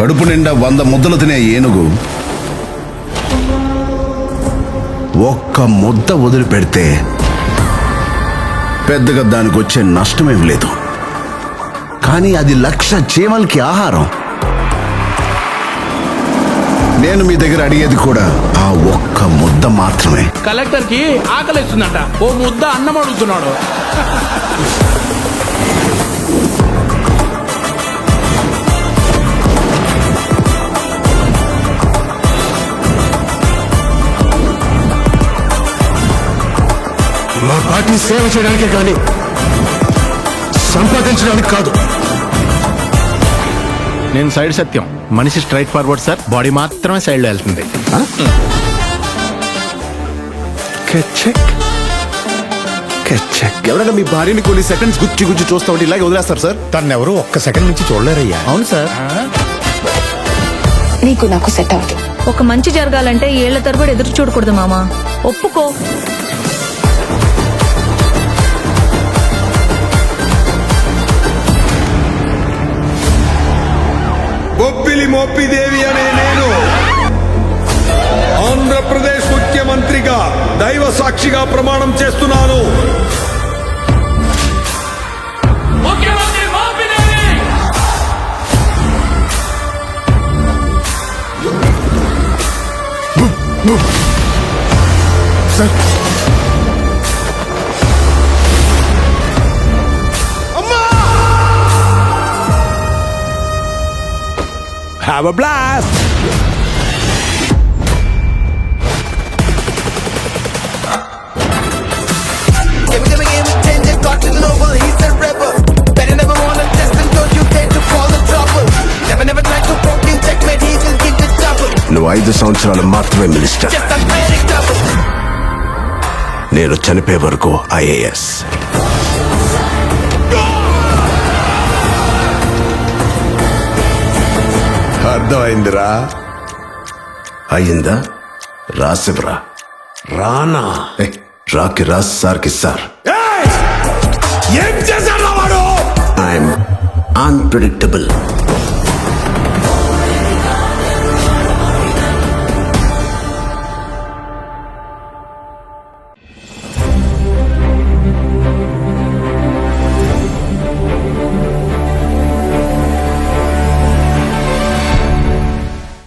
కడుపు నిండా వంద ముద్దలు తినే ఏనుగు ఒక్క ముద్ద వదిలిపెడితే పెద్దగా దానికి వచ్చే నష్టమేం లేదు. కానీ అది లక్ష చీమలకి ఆహారం. నేను మీ దగ్గర అడిగేది కూడా ఆ ఒక్క ముద్ద మాత్రమే. కలెక్టర్కి ఆకలిస్తుందట. ఓ ముద్ద అన్నం అడుగుతున్నాడు. మా పార్టీ సేవ చేయడానికే కానీ సంపాదించడానికి కాదు. నేను సైడ్ సత్యం. మనిషి స్ట్రైట్ ఫార్వర్డ్ సార్ బాడీ మాత్రమే సైడ్లో వెళ్తుంది. ఎవరైనా మీ భార్యని కొన్ని సెకండ్స్ గుచ్చి గుచ్చి చూస్తా ఉంటే ఇలాగే వదిలేస్తారు సార్? తను ఎవరు ఒక్క సెకండ్ నుంచి చూడలేరయ్యా. అవును సార్. నీకు నాకు సెట్ అవ్వదు ఒక మంచి జరగాలంటే ఏళ్ళ తరబడి ఎదురు చూడకూడదు మామా. ఒప్పుకో. మోపిదేవి అనే నేను ఆంధ్రప్రదేశ్ ముఖ్యమంత్రిగా దైవ సాక్షిగా ప్రమాణం చేస్తున్నాను. Give the double. నువ్వు ఐదు సంవత్సరాలు మాత్రమే మినిస్టర్. నేను చనిపోయే వరకు ఐఏఎస్ అర్థమైందిరా? అయిందా రాసివరా రానా? రాకి రాస్ సార్కి సార్. ఏం చేశాడు వాడు? I'm unpredictable.